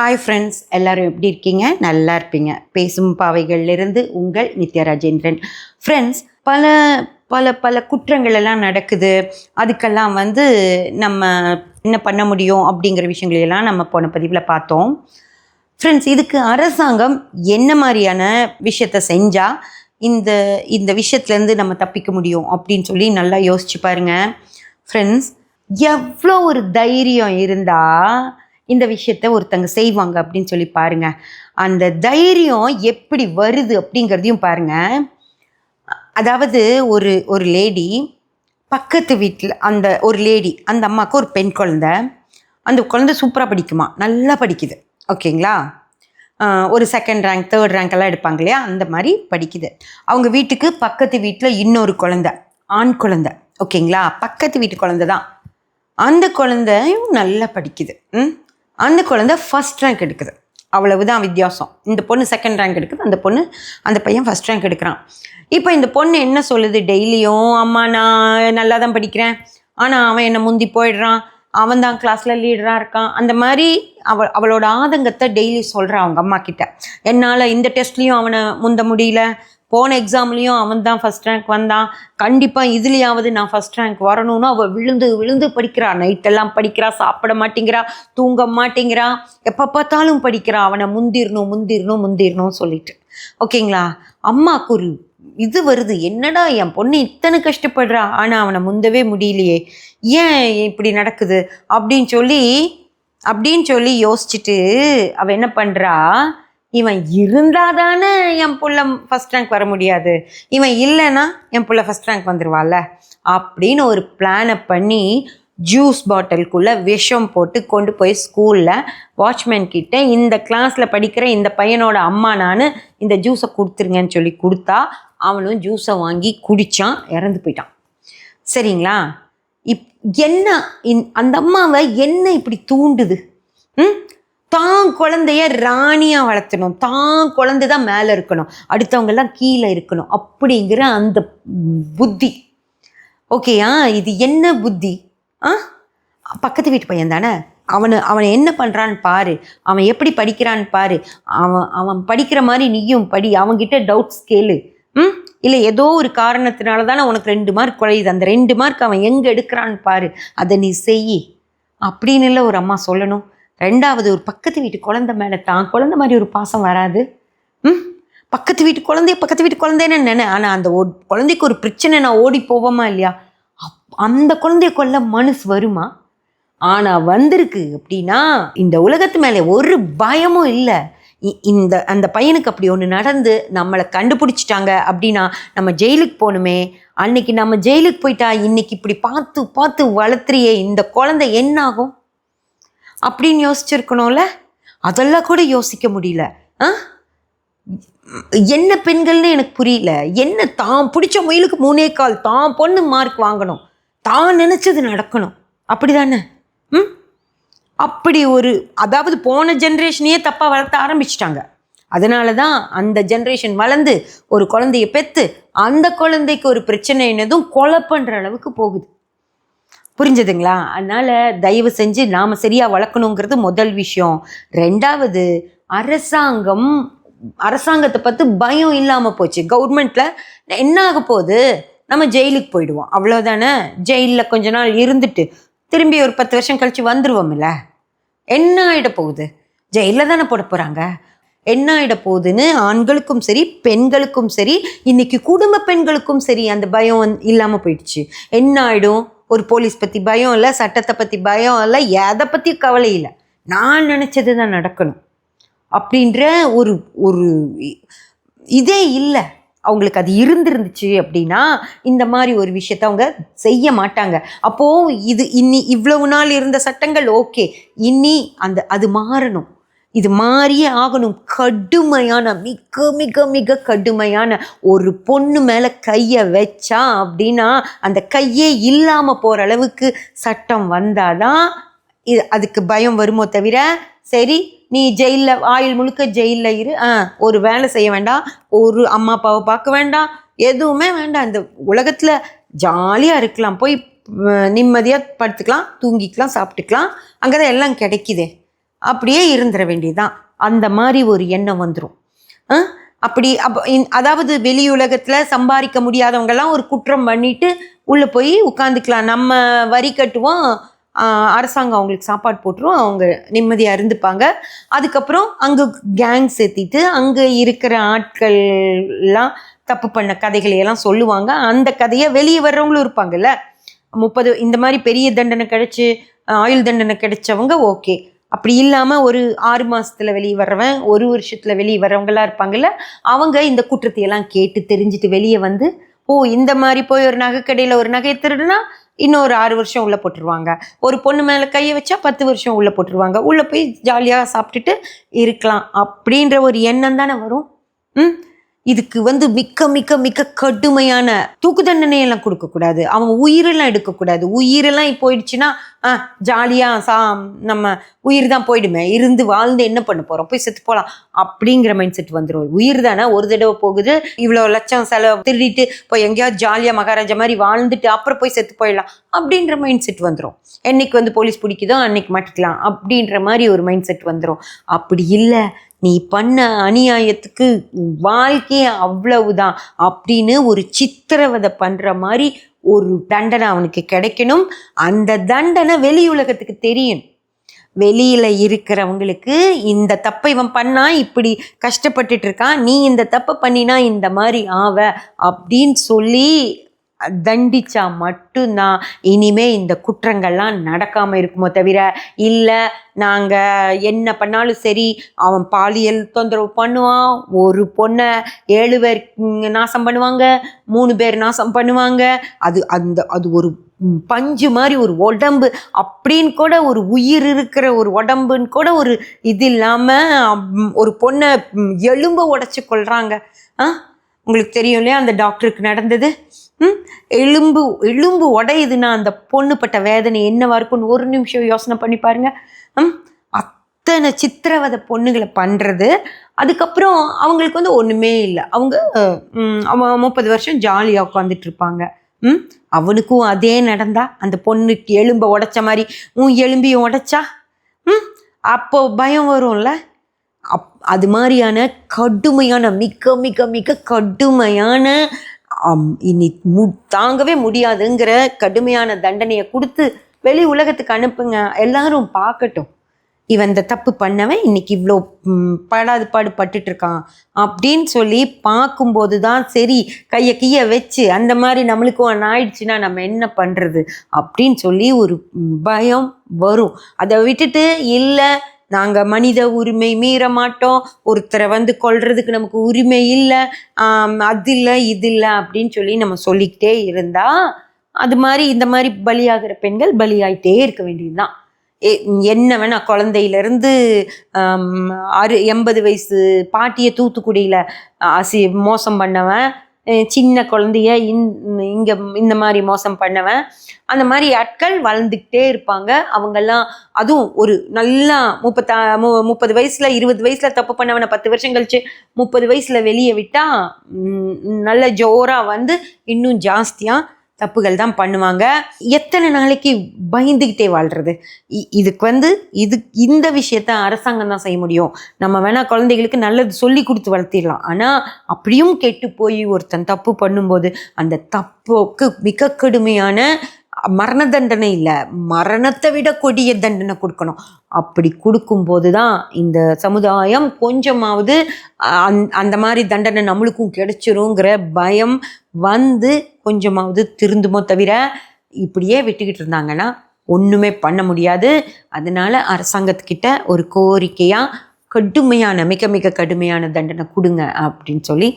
Hi friends எல்லோரும் எப்படி இருக்கீங்க? நல்லா இருப்பீங்க. பேசும் பாவைகளிலிருந்து உங்கள் நித்யா ராஜேந்திரன். ஃப்ரெண்ட்ஸ் பல பல பல குற்றங்கள் எல்லாம் நடக்குது. அதுக்கெல்லாம் வந்து நம்ம என்ன பண்ண முடியும் அப்படிங்கிற விஷயங்களையெல்லாம் நம்ம போன பதிவில் பார்த்தோம். ஃப்ரெண்ட்ஸ் இதுக்கு அரசாங்கம் என்ன மாதிரியான விஷயத்த செஞ்சால் இந்த இந்த விஷயத்துலேருந்து நம்ம தப்பிக்க முடியும் அப்படின்னு சொல்லி நல்லா யோசிச்சு பாருங்கள் ஃப்ரெண்ட்ஸ் எவ்வளோ ஒரு தைரியம் இருந்தால் இந்த விஷயத்த ஒருத்தங்க செய்வாங்க அப்படின்னு சொல்லி பாருங்க. அந்த தைரியம் எப்படி வருது அப்படிங்கிறதையும் பாருங்க. அதாவது ஒரு ஒரு லேடி பக்கத்து வீட்டில் அந்த ஒரு லேடி அந்த அம்மாவுக்கு ஒரு பெண் குழந்தை. அந்த குழந்தை சூப்பராக படிக்குமா? நல்லா படிக்குது. ஓகேங்களா? ஒரு செகண்ட் ரேங்க் தேர்ட் ரேங்க் எல்லாம் எடுப்பாங்க இல்லையா? அந்த மாதிரி படிக்குது. அவங்க வீட்டுக்கு பக்கத்து வீட்டில் இன்னொரு குழந்தை ஆண் குழந்தை. ஓகேங்களா? பக்கத்து வீட்டு குழந்தை தான் அந்த குழந்தையும் நல்லா படிக்குது. ம்? அந்த குழந்தை ஃபஸ்ட் ரேங்க் எடுக்குது. அவ்வளவுதான் வித்தியாசம். இந்த பொண்ணு செகண்ட் ரேங்க் எடுக்குது. அந்த பொண்ணு அந்த பையன் ஃபஸ்ட் ரேங்க் எடுக்கிறான். இப்போ இந்த பொண்ணு என்ன சொல்லுது? டெய்லியும் அம்மா நான் நல்லா தான் படிக்கிறேன். ஆனால் அவன் என்னை முந்தி போயிடுறான். அவன் தான் கிளாஸில் லீடராக இருக்கான். அந்த மாதிரி அவ அவளோட ஆதங்கத்தை டெய்லி சொல்கிறான் அவங்க அம்மா கிட்ட. என்னால் இந்த டெஸ்ட்லேயும் அவனை முந்த முடியல. போன எக்ஸாம்லேயும் அவன் தான் ஃபஸ்ட் ரேங்க் வந்தான். கண்டிப்பாக இதுலேயாவது நான் ஃபஸ்ட் ரேங்க் வரணும்னு அவள் விழுந்து விழுந்து படிக்கிறா. நைட்டெல்லாம் படிக்கிறா சாப்பிட மாட்டேங்கிறா தூங்க மாட்டேங்கிறா. எப்போ பார்த்தாலும் படிக்கிறா. அவனை முந்திரணும் முந்திரணும் முந்திரணும் சொல்லிட்டு. ஓகேங்களா? அம்மாவுக்கு ஒரு இது வருது. என்னடா என் பொண்ணு இத்தனை கஷ்டப்படுறா? ஆனால் அவனை முந்தவே முடியலையே. ஏன் இப்படி நடக்குது? அப்படின்னு சொல்லி அப்படின்னு சொல்லி யோசிச்சுட்டு அவள் என்ன பண்ணுறா இவன் இருந்தால் தானே என் புள்ள ஃபஸ்ட் ரேங்க் வர முடியாது. இவன் இல்லைன்னா என் புள்ள ஃபஸ்ட் ரேங்க் வந்துடுவாள்ல அப்படின்னு ஒரு பிளானை பண்ணி ஜூஸ் பாட்டிலுக்குள்ளே விஷம் போட்டு கொண்டு போய் ஸ்கூலில் வாட்ச்மேன் கிட்ட இந்த கிளாஸில் படிக்கிற இந்த பையனோட அம்மா நான் இந்த ஜூஸை கொடுத்துருங்கன்னு சொல்லி கொடுத்தா அவனும் ஜூஸை வாங்கி குடித்தான் இறந்து போயிட்டான். சரிங்களா? இப் என்ன இந் அந்த அம்மாவை என்ன இப்படி தூண்டுது? ம்? தான் குழந்தைய ராணியாக வளர்த்தணும். தான் குழந்தை தான் மேலே இருக்கணும். அடுத்தவங்கெல்லாம் கீழே இருக்கணும். அப்படிங்கிற அந்த புத்தி. ஓகேயா இது என்ன புத்தி? ஆ? பக்கத்து வீட்டு பையன் தானே? அவனை அவனை என்ன பண்ணுறான்னு பாரு. அவன் எப்படி படிக்கிறான்னு பாரு. அவன் அவன் படிக்கிற மாதிரி நீயும் படி. அவன்கிட்ட டவுட்ஸ் கேளு. ம்? இல்லை ஏதோ ஒரு காரணத்தினால தானே உனக்கு ரெண்டு மார்க் குறையுது. அந்த ரெண்டு மார்க் அவன் எங்கே எடுக்கிறான்னு பாரு. அதை நீ செய். அப்படின்னு இல்லை ஒரு அம்மா சொல்லணும். ரெண்டாவது ஒரு பக்கத்து வீட்டு குழந்தை மேலே தான் குழந்த மாதிரி ஒரு பாசம் வராது. ம்? பக்கத்து வீட்டு குழந்தைய பக்கத்து வீட்டு குழந்தைன்னு நினை ஆனால் அந்த ஒரு குழந்தைக்கு ஒரு பிரச்சனை நான் ஓடி போவோமா இல்லையா? அப் அந்த குழந்தைய கொல்ல மனசு வருமா? ஆனால் வந்திருக்கு அப்படின்னா இந்த உலகத்து மேலே ஒரு பயமும் இல்லை. இ- இந்த அந்த பையனுக்கு அப்படி ஒன்று நடந்து நம்மளை கண்டுபிடிச்சிட்டாங்க அப்படின்னா நம்ம ஜெயிலுக்கு போகணுமே. அன்னைக்கு நம்ம ஜெயிலுக்கு போயிட்டா இன்னைக்கு இப்படி பார்த்து பார்த்து வளர்த்துறியே இந்த குழந்தை என்ன ஆகும் அப்படின்னு யோசிச்சிருக்கணும்ல? அதெல்லாம் கூட யோசிக்க முடியல. ஆ? என்ன பெண்கள்னு எனக்கு புரியல. என்ன தான் பிடிச்ச முயலுக்கு மூணே கால் தான் பொண்ணு மார்க் வாங்கணும். தான் நினச்சது நடக்கணும். அப்படி தானே ம்? அப்படி ஒரு அதாவது போன ஜென்ரேஷனையே தப்பாக வளர்த்த ஆரம்பிச்சிட்டாங்க. அதனால தான் அந்த ஜென்ரேஷன் வளர்ந்து ஒரு குழந்தைய பெற்று அந்த குழந்தைக்கு ஒரு பிரச்சனை என்னதும் கொலை பண்ணுற அளவுக்கு போகுது. புரிஞ்சதுங்களா? அதனால் தயவு செஞ்சு நாம் சரியாக வளர்க்கணுங்கிறது முதல் விஷயம். ரெண்டாவது அரசாங்கம் அரசாங்கத்தை பார்த்து பயம் இல்லாமல் போச்சு. கவர்மெண்ட்டில் என்ன ஆக போகுது? நம்ம ஜெயிலுக்கு போயிடுவோம். அவ்வளோதானே ஜெயிலில் கொஞ்ச நாள் இருந்துட்டு திரும்பி ஒரு பத்து வருஷம் கழித்து வந்துடுவோம்ல என்ன ஆகிட போகுது? ஜெயிலில் தானே போட போகிறாங்க என்ன ஆகிட போகுதுன்னு ஆண்களுக்கும் சரி பெண்களுக்கும் சரி இன்னைக்கு குடும்ப பெண்களுக்கும் சரி அந்த பயம் இல்லாமல் போயிடுச்சு. என்ன ஆகிடும் ஒரு போலீஸ் பற்றி பயம் இல்லை சட்டத்தை பற்றி பயம் இல்லை எதை பற்றி கவலை இல்லை. நான் நினச்சது தான் நடக்கணும். அப்படின்ற ஒரு ஒரு இதே இல்லை. அவங்களுக்கு அது இருந்திருந்துச்சு அப்படின்னா இந்த மாதிரி ஒரு விஷயத்த அவங்க செய்ய மாட்டாங்க. அப்போது இது இன்னி இவ்வளவு நாள் இருந்த சட்டங்கள் ஓகே. இனி அந்த அது மாறணும். இது மாறியே ஆகணும். கடுமையான மிக மிக மிக கடுமையான ஒரு பொண்ணு மேலே கையை வச்சா அப்படின்னா அந்த கையே இல்லாமல் போகிற அளவுக்கு சட்டம் வந்தாதான் இது அதுக்கு பயம் வருமோ தவிர சரி நீ ஜெயிலில் ஆயில் முழுக்க ஜெயிலில் இரு. ஆ ஒரு வேலை செய்ய வேண்டாம். ஒரு அம்மா அப்பாவை பார்க்க வேண்டாம். எதுவுமே வேண்டாம். இந்த உலகத்தில் ஜாலியாக இருக்கலாம். போய் நிம்மதியாக படுத்துக்கலாம் தூங்கிக்கலாம் சாப்பிட்டுக்கலாம். அங்கே தான் எல்லாம் கிடைக்குதே. அப்படியே இருந்துட வேண்டியதுதான். அந்த மாதிரி ஒரு எண்ணம் வந்துடும் அப்படி அப்போ அதாவது வெளி உலகத்தில் சம்பாதிக்க முடியாதவங்கெல்லாம் ஒரு குற்றம் பண்ணிட்டு உள்ளே போய் உட்காந்துக்கலாம் நம்ம வரி கட்டுவோம் அரசாங்கம் அவங்களுக்கு சாப்பாடு போட்டுரும் அவங்க நிம்மதியாக இருந்துப்பாங்க. அதுக்கப்புறம் அங்கே கேங் சேர்த்திட்டு அங்கே இருக்கிற ஆட்கள்லாம் தப்பு பண்ண கதைகளையெல்லாம் சொல்லுவாங்க. அந்த கதையை வெளியே வர்றவங்களும் இருப்பாங்கல்ல. முப்பது இந்த மாதிரி பெரிய தண்டனை கிடச்சி ஆயுள் தண்டனை கிடைச்சவங்க ஓகே. அப்படி இல்லாமல் ஒரு ஆறு மாதத்தில் வெளியே வர்றவன் ஒரு வருஷத்தில் வெளியே வர்றவங்களாம் இருப்பாங்கல்ல அவங்க இந்த குற்றத்தையெல்லாம் கேட்டு தெரிஞ்சுட்டு வெளியே வந்து ஓ இந்த மாதிரி போய் ஒரு நகைக்கடையில் ஒரு நகையை திருடுனா ஒரு ஆறு வருஷம் உள்ளே போட்டுருவாங்க. ஒரு பொண்ணு மேலே கையை வச்சா பத்து வருஷம் உள்ளே போட்டுருவாங்க. உள்ளே போய் ஜாலியாக சாப்பிட்டுட்டு இருக்கலாம். அப்படின்ற ஒரு எண்ணம் தானே வரும். ம்? இதுக்கு வந்து மிக்க மிக்க மிக்க கடுமையான தூக்கு தண்டனையெல்லாம் கொடுக்கக்கூடாது. அவன் உயிரெல்லாம் எடுக்கக்கூடாது. உயிரெல்லாம் போயிடுச்சுன்னா ஆ ஜாலியாக சா நம்ம உயிர் தான் போயிடுமே. இருந்து வாழ்ந்து என்ன பண்ண போகிறோம் போய் செத்து போகலாம் அப்படிங்கிற மைண்ட் செட் வந்துடும் உயிர் தானே ஒரு தடவை போகுது. இவ்வளோ லட்சம் செலவு திருடிட்டு போய் எங்கேயாவது ஜாலியாக மகாராஜா மாதிரி வாழ்ந்துட்டு அப்புறம் போய் செத்து போயிடலாம். அப்படின்ற மைண்ட் செட் வந்துடும் என்னைக்கு வந்து போலீஸ் பிடிக்குதோ அன்னைக்கு மாட்டிக்கலாம். அப்படின்ற மாதிரி ஒரு மைண்ட் செட் வந்துடும் அப்படி இல்லை. நீ பண்ண அநியாயத்துக்கு வாழ்க்கையே அவ்வளவுதான் அப்படின்னு ஒரு சித்திரவதை பண்ணுற மாதிரி ஒரு தண்டனை அவனுக்கு கிடைக்கணும். அந்த தண்டனை வெளி உலகத்துக்கு தெரியணும் வெளியில் இருக்கிறவங்களுக்கு இந்த தப்பை இவன் பண்ணா இப்படி கஷ்டப்பட்டுட்டு இருக்கான் நீ இந்த தப்பை பண்ணினா இந்த மாதிரி ஆவ அப்படின்னு சொல்லி தண்டிச்சா மட்டும்தான் இனிமே இந்த குற்றங்கள்லாம் நடக்காம இருக்குமோ தவிர இல்லை நாங்கள் என்ன பண்ணாலும் சரி அவன் பாலியல் தொந்தரவு பண்ணுவான் ஒரு பொண்ணை ஏழு பேர் நாசம் பண்ணுவாங்க மூணு பேர் நாசம் பண்ணுவாங்க அது அந்த அது ஒரு பஞ்சு மாதிரி ஒரு உடம்பு. அப்படின்னு கூட ஒரு உயிர் இருக்கிற ஒரு உடம்புன்னு கூட ஒரு இது இல்லாமல் ஒரு பொண்ணை எலும்பை உடச்சி கொள்றாங்க ஆ? உங்களுக்கு தெரியும் இல்லையா அந்த டாக்டருக்கு நடந்தது? எலும்பு எலும்பு உடையுதுன்னா அந்த பொண்ணுப்பட்ட வேதனை என்னவா இருக்கும்னு ஒரு நிமிஷம் யோசனை பண்ணி பாருங்க. ம்? அத்தனை சித்திரவதை பொண்ணுகளை பண்ணுறது அதுக்கப்புறம் அவங்களுக்கு வந்து ஒன்றுமே இல்லை. அவங்க அவன் முப்பது வருஷம் ஜாலியாக உட்காந்துட்டு இருப்பாங்க. ம்? அவனுக்கும் அதே நடந்தா அந்த பொண்ணுக்கு எலும்பை உடைச்ச மாதிரி உன் எலும்பியும் உடைச்சா? ம்? அப்போ பயம் வரும்ல? அப் அது மாதிரியான கடுமையான மிக மிக மிக கடுமையான இனி மு தாங்கவே முடியாதுங்கிற கடுமையான தண்டனையை கொடுத்து வெளி உலகத்துக்கு அனுப்புங்க. எல்லாரும் பார்க்கட்டும். இவன் இந்த தப்பு பண்ணவன் இன்னைக்கு இவ்வளோ படாது பாடு பட்டுட்டு இருக்கான் அப்படின்னு சொல்லி பார்க்கும்போது தான் சரி கையை கையை வச்சு அந்த மாதிரி நம்மளுக்கும் ஒன்று ஆயிடுச்சுன்னா நம்ம என்ன பண்ணுறது அப்படின்னு சொல்லி ஒரு பயம் வரும். அதை விட்டுட்டு இல்லை நாங்கள் மனித உரிமை மீற மாட்டோம். ஒருத்தரை வந்து கொள்றதுக்கு நமக்கு உரிமை இல்லை. அது இல்லை இது இல்லை அப்படின்னு சொல்லி நம்ம சொல்லிக்கிட்டே இருந்தா அது மாதிரி இந்த மாதிரி பலியாகிற பெண்கள் பலியாயிட்டே இருக்க வேண்டியதுதான். என்ன வேணா குழந்தையிலேருந்து அறு எண்பது வயசு பாட்டியை தூத்துக்குடியில் அசி மோசம் பண்ணவன் சின்ன குழந்தைய இந் இங்கே இந்த மாதிரி மோசம் பண்ணவன். அந்த மாதிரி ஆட்கள் வளர்ந்துக்கிட்டே இருப்பாங்க. அவங்கெல்லாம் அதுவும் ஒரு நல்லா முப்பத்தா மு முப்பது வயசில் இருபது வயசில் தப்பு பண்ணவனை பத்து வருஷம் கழிச்சு முப்பது வயசில் வெளியே விட்டால் நல்ல ஜோராக வந்து இன்னும் ஜாஸ்தியாக தப்புகள் தான் பண்ணுவாங்க. எத்தனை நாளைக்கு பயந்துக்கிட்டே வாழ்கிறது இ- இதுக்கு வந்து இது இந்த விஷயத்த அரசாங்கம் தான் செய்ய முடியும். நம்ம வேணா குழந்தைகளுக்கு நல்லது சொல்லி கொடுத்து வளர்த்திடலாம். ஆனால் அப்படியும் கெட்டு போய் ஒருத்தன் தப்பு பண்ணும்போது அந்த தப்புக்கு மிக கடுமையான மரண தண்டனை இல்லை. மரணத்தை விட கொடிய தண்டனை கொடுக்கணும். அப்படி கொடுக்கும்போது தான் இந்த சமுதாயம் கொஞ்சமாவது அந் அந்த மாதிரி தண்டனை நம்மளுக்கும் கிடைச்சிருங்கிற பயம் வந்து கொஞ்சமாவது திருந்துமோ தவிர இப்படியே விட்டுக்கிட்டு இருந்தாங்கன்னா ஒன்றுமே பண்ண முடியாது. அதனால அரசாங்கத்துக்கிட்ட ஒரு கோரிக்கையாக கடுமையான மிக மிக கடுமையான தண்டனை கொடுங்க அப்படின்னு சொல்லி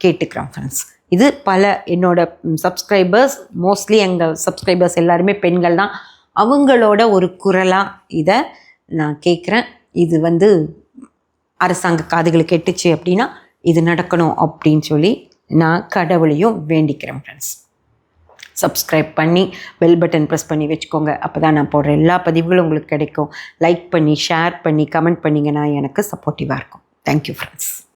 கேட்டுக்கிறோம் ஃப்ரெண்ட்ஸ் இது பல என்னோட சப்ஸ்கிரைபர்ஸ் மோஸ்ட்லி எங்கள் சப்ஸ்கிரைபர்ஸ் எல்லாருமே பெண்கள் தான். அவங்களோட ஒரு குரலாக இதை நான் கேட்குறேன் இது வந்து அரசாங்க காதுகளுக்கு எட்டுச்சு அப்படின்னா இது நடக்கணும் அப்படின்னு சொல்லி நான் கடவுளையும் வேண்டிக்கிறேன் ஃப்ரெண்ட்ஸ் சப்ஸ்கிரைப் பண்ணி பெல் பட்டன் ப்ரெஸ் பண்ணி வச்சுக்கோங்க. அப்போ தான் நான் போடுற எல்லா பதிவுகளும் உங்களுக்கு கிடைக்கும். லைக் பண்ணி ஷேர் பண்ணி கமெண்ட் பண்ணிங்கன்னா எனக்கு சப்போர்ட்டிவாக இருக்கும். Thank you friends